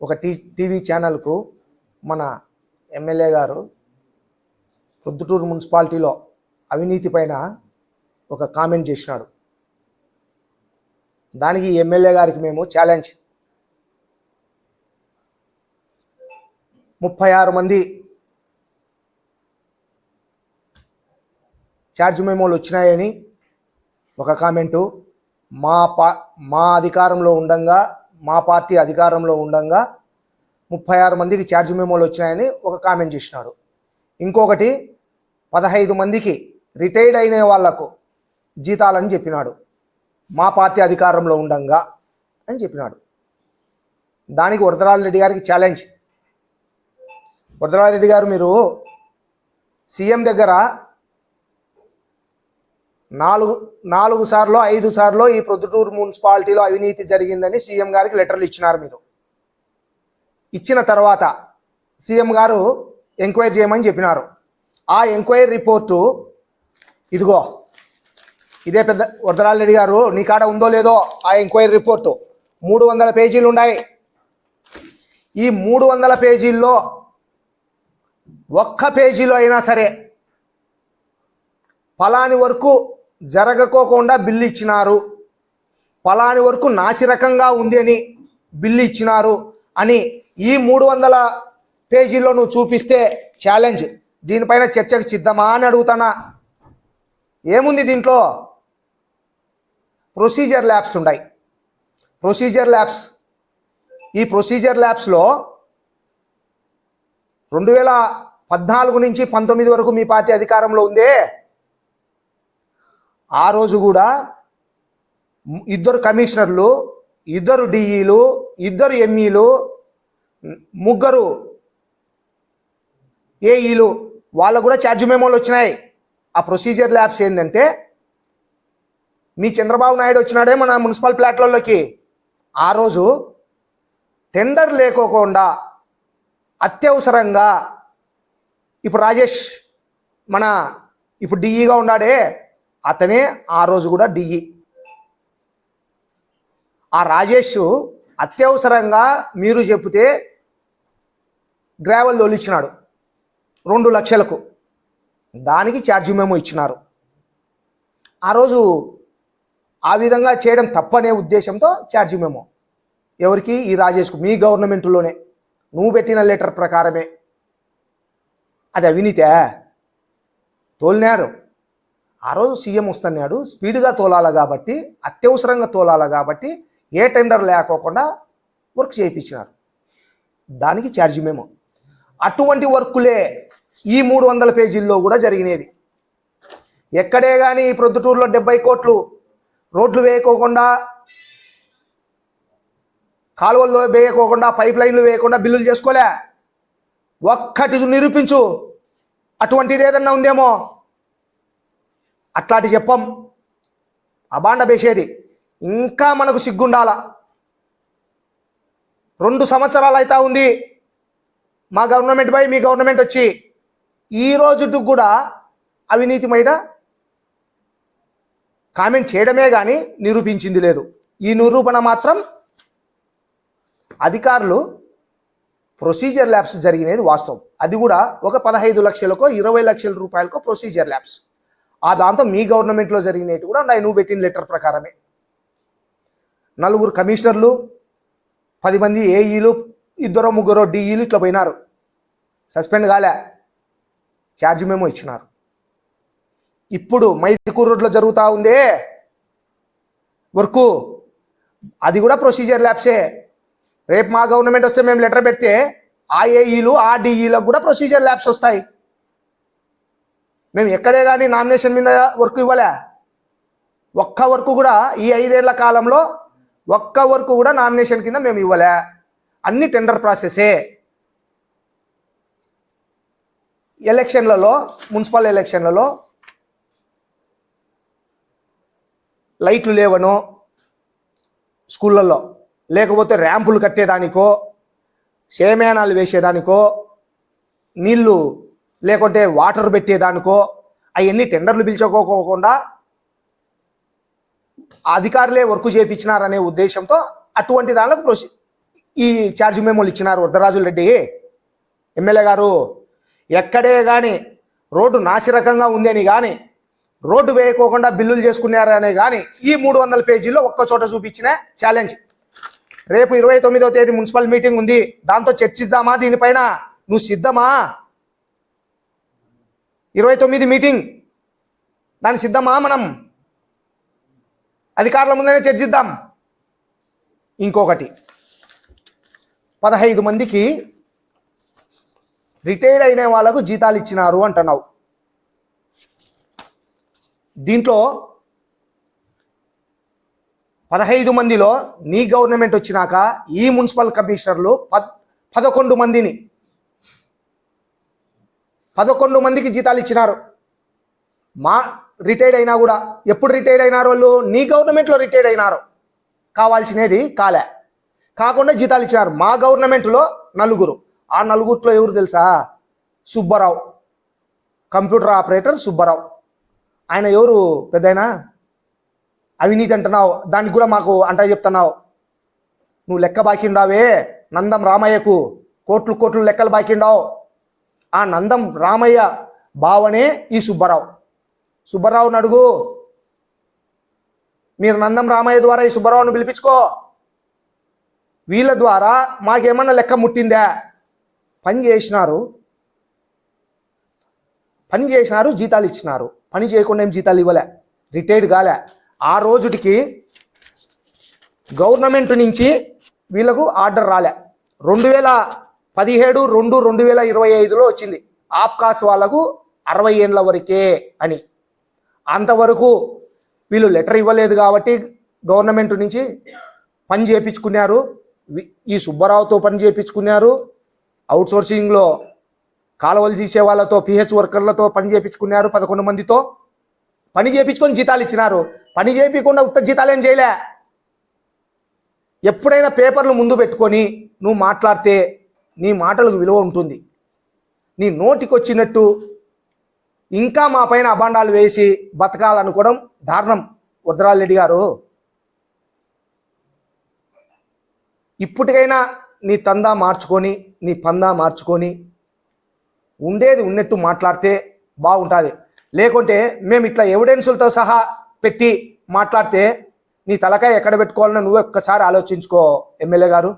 ఒక tea TV ఛానల్కు మన ఎమ్మెల్యే గారు ప్రొద్దుటూరు మున్సిపాలిటీలో అవినీతి పైన ఒక కామెంట్ చేసినాడు. దానికి ఎమ్మెల్యే గారికి మేము ఛాలెంజ్ ముప్పై ఆరు మంది ఛార్జ్ మెమోలు వచ్చినాయని ఒక కామెంటు మా పా మా అధికారంలో ఉండంగా మా పార్టీ అధికారంలో ఉండంగా ముప్పై ఆరు మందికి ఛార్జ్ మెమోలు వచ్చినాయని ఒక కామెంట్ చేసినాడు. ఇంకొకటి పదహైదు మందికి రిటైర్డ్ అయిన వాళ్ళకు జీతాలని చెప్పినాడు. మా పార్టీ అధికారంలో ఉండంగా అని చెప్పినాడు. దానికి వరదరాజు రెడ్డి గారికి ఛాలెంజ్ వరదరాజు రెడ్డి గారు మీరు సీఎం దగ్గర నాలుగు నాలుగు సార్లు ఐదు సార్లు ఈ ప్రొద్దుటూరు మున్సిపాలిటీలో అవినీతి జరిగిందని సీఎం గారికి లెటర్లు ఇచ్చినారు మీరు. ఇచ్చిన తర్వాత సీఎం గారు ఎంక్వైరీ చేయమని చెప్పినారు. ఆ ఎంక్వైరీ రిపోర్టు ఇదిగో ఇదే పెద్ద వరదరాజు రెడ్డి గారు నీ కాడ ఉందో లేదో ఆ ఎంక్వైరీ రిపోర్టు. మూడు వందల పేజీలు ఉన్నాయి. ఈ మూడు వందల పేజీల్లో ఒక్క పేజీలో అయినా సరే ఫలాని వరకు జరగకోకుండా బిల్లు ఇచ్చినారు. ఫలాని వరకు నాసిరకంగా ఉంది అని బిల్లు ఇచ్చినారు అని ఈ మూడు వందల పేజీల్లో నువ్వు చూపిస్తే ఛాలెంజ్ దీనిపైన చర్చకు సిద్ధమా అని అడుగుతానా? ఏముంది దీంట్లో? ప్రొసీజర్ ల్యాబ్స్ ఉన్నాయి ప్రొసీజర్ ల్యాబ్స్ ఈ ప్రొసీజర్ ల్యాబ్స్లో రెండు వేల పద్నాలుగు నుంచి పంతొమ్మిది వరకు మీ పార్టీ అధికారంలో ఉందే. ఆ రోజు కూడా ఇద్దరు కమిషనర్లు ఇద్దరు డిఈలు ఇద్దరు ఎంఈలు ముగ్గురు ఏఈలు వాళ్ళకు కూడా ఛార్జ్ మెమోలు వచ్చినాయి. ఆ ప్రొసీజర్ ల్యాబ్స్ ఏంటంటే మీ చంద్రబాబు నాయుడు వచ్చినాడే మన మున్సిపల్ ప్లాట్లలోకి. ఆ రోజు టెండర్ లేకోకుండా అత్యవసరంగా ఇప్పుడు రాజేష్ మన ఇప్పుడు డిఈగా ఉన్నాడే అతనే ఆ రోజు కూడా డిఈ ఆ రాజేష్ అత్యవసరంగా మీరు చెప్తే గ్రావెల్ తోలిచ్చినాడు. రెండు లక్షలకు. దానికి ఛార్జ్ మేము ఇచ్చినారు. ఆ రోజు ఆ విధంగా చేయడం తప్పనే ఉద్దేశంతో ఛార్జ్ మేము. ఎవరికి? ఈ రాజేష్కు మీ గవర్నమెంట్లోనే. నువ్వు పెట్టిన లెటర్ ప్రకారమే. అది అవినీతే? తోలినారు. ఆ రోజు సీఎం వస్తున్నాడు. స్పీడ్గా తోలాల కాబట్టి అత్యవసరంగా తోలాల కాబట్టి ఏ టెండర్ లేకోకుండా వర్క్ చేయించినారు. దానికి ఛార్జింగ్ మేము. అటువంటి వర్కులే ఈ మూడు వందల పేజీల్లో కూడా జరిగినది. ఎక్కడే కానీ ఈ ప్రొద్దుటూరులో డెబ్బై కోట్లు రోడ్లు వేయకోకుండా కాలువల్లో వేయకోకుండా పైప్ లైన్లు వేయకుండా బిల్లులు చేసుకోలే. ఒక్కటి నిరూపించు అటువంటిది ఏదన్నా ఉందేమో? అట్లాంటి చెప్పం. అబాండ బేసేది. ఇంకా మనకు సిగ్గుండాల? రెండు సంవత్సరాలు అవుతా ఉంది. మా గవర్నమెంట్ పై మీ గవర్నమెంట్ వచ్చి ఈ రోజుకు కూడా అవినీతి మీద కామెంట్ చేయడమే కానీ నిరూపించింది లేదు. ఈ నిరూపణ మాత్రం అధికారులు ప్రొసీజర్ ల్యాబ్స్ జరిగినది వాస్తవం. అది కూడా ఒక పదహైదు లక్షలకో ఇరవై లక్షల రూపాయలకో ప్రొసీజర్ ల్యాబ్స్ ఆ దాంతో మీ గవర్నమెంట్లో జరిగినవి కూడా ఉన్నాయి. నువ్వు పెట్టిన లెటర్ ప్రకారమే. నలుగురు కమిషనర్లు పది మంది ఏఈలు ఇద్దరు ముగ్గురు డీఈలు ఇట్లా పోయినారు. సస్పెండ్ కాలే. ఛార్జ్ మేము ఇచ్చినారు. ఇప్పుడు మైదుకూరు రోడ్లో జరుగుతూ ఉందే. వర్కు అది కూడా ప్రొసీజర్ ల్యాబ్సే రేపు మా గవర్నమెంట్ వస్తే మేము లెటర్ పెడితే ఆ ఏఈలు ఆ డిఈలకు కూడా ప్రొసీజర్ ల్యాబ్స్ వస్తాయి. మేము ఎక్కడే కానీ నామినేషన్ మీద వర్క్ ఇవ్వలే. ఒక్క వర్క్ కూడా ఈ ఐదేళ్ళ కాలంలో ఒక్క వర్క్ కూడా నామినేషన్ కింద మేము ఇవ్వలే. అన్ని టెండర్ ప్రాసెసే. ఎలక్షన్లలో మున్సిపల్ ఎలక్షన్లలో లైట్లు లేవనో స్కూళ్ళల్లో లేకపోతే ర్యాంపులు కట్టేదానికో సేమయానాలు వేసేదానికో నీళ్ళు లేకుంటే వాటర్ పెట్టేదానికో అవన్నీ టెండర్లు పిలుచుకోకుండా అధికారులే వర్క్ చేయించినారనే ఉద్దేశంతో అటువంటి దానిలకు ప్రొసీ ఈ ఛార్జ్ మెమోలు ఇచ్చినారు వరదరాజుల రెడ్డి. ఎమ్మెల్యే గారు ఎక్కడే కానీ రోడ్డు నాసిరకంగా ఉందని కానీ రోడ్డు వేయకోకుండా బిల్లులు చేసుకున్నారనే కానీ ఈ మూడు వందల పేజీల్లో ఒక్క చోట చూపించిన ఛాలెంజ్ రేపు ఇరవై తొమ్మిదో తేదీ మున్సిపల్ మీటింగ్ ఉంది. దాంతో చర్చిద్దామా? దీనిపైన నువ్వు సిద్ధమా? ఇరవై తొమ్మిది మీటింగ్. దాని సిద్ధమా మనం? అధికారుల ముందనే చర్చిద్దాం. ఇంకొకటి. పదహైదు మందికి రిటైర్డ్ అయిన వాళ్ళకు జీతాలు ఇచ్చినారు అంటున్నావు. దీంట్లో పదహైదు మందిలో నీ గవర్నమెంట్ వచ్చినాక ఈ మున్సిపల్ కమిషనర్లు పద్ పదకొండు మందిని పదకొండు మందికి జీతాలు ఇచ్చినారు. మా రిటైర్డ్ అయినా కూడా ఎప్పుడు రిటైర్డ్ అయినారు వాళ్ళు? నీ గవర్నమెంట్లో రిటైర్డ్ అయినారు. కావాల్సినది కాలే. కాకుండా జీతాలు ఇచ్చినారు. మా గవర్నమెంట్లో నలుగురు. ఆ నలుగురిలో ఎవరు తెలుసా? సుబ్బారావు. Computer operator Subbarao. ఆయన ఎవరు పెద్దయినా? అవినీతి అంటున్నావు. దానికి కూడా మాకు అంట చెప్తున్నావు. నువ్వు లెక్క బాకిండావే. నందం రామయ్యకు కోట్లు కోట్లు లెక్కలు బాకిండావు. ఆ నందం రామయ్య బావనే ఈ సుబ్బారావు. సుబ్బారావుని అడుగు. మీరు నందం రామయ్య ద్వారా ఈ సుబ్బారావుని పిలిపించుకో. వీళ్ళ ద్వారా మాకేమన్నా లెక్క ముట్టిందా? పని చేసినారు. పని చేసినారు జీతాలు ఇచ్చినారు. పని చేయకుండా ఏం జీతాలు ఇవ్వలే? రిటైర్డ్ కాలే. ఆ రోజుటికి గవర్నమెంట్ నుంచి వీళ్ళకు ఆర్డర్ రాలే. రెండు వేల పదిహేడు రెండు రెండు వేల ఇరవై ఐదులో వచ్చింది. ఆప్కాస్ వాళ్ళకు అరవై ఏళ్ళ వరకే అని. అంతవరకు వీళ్ళు లెటర్ ఇవ్వలేదు కాబట్టి గవర్నమెంట్ నుంచి పని చేయించుకున్నారు ఈ సుబ్బారావుతో పని చేయించుకున్నారు అవుట్ సోర్సింగ్లో కాలువలు తీసే వాళ్ళతో పిహెచ్ వర్కర్లతో పని చేయించుకున్నారు పదకొండు మందితో. పని చేయించుకొని జీతాలు ఇచ్చినారు. పని చేయకుండా ఉత్త జీతాలు ఏం చేయలే. ఎప్పుడైనా పేపర్లు ముందు పెట్టుకొని నువ్వు మాట్లాడితే నీ మాటలకు విలువ ఉంటుంది. నీ నోటికి వచ్చినట్టు ఇంకా మా పైన అభాండాలు వేసి బతకాలనుకోవడం దారుణం. వరదరాల్ రెడ్డి గారు ఇప్పటికైనా నీ తందా మార్చుకొని నీ పందా మార్చుకొని ఉండేది ఉన్నట్టు మాట్లాడితే బాగుంటుంది. లేకుంటే మేము ఇట్లా ఎవిడెన్సులతో సహా పెట్టి మాట్లాడితే నీ తలకాయ ఎక్కడ పెట్టుకోవాలని నువ్వు ఒక్కసారి ఆలోచించుకో ఎమ్మెల్యే గారు.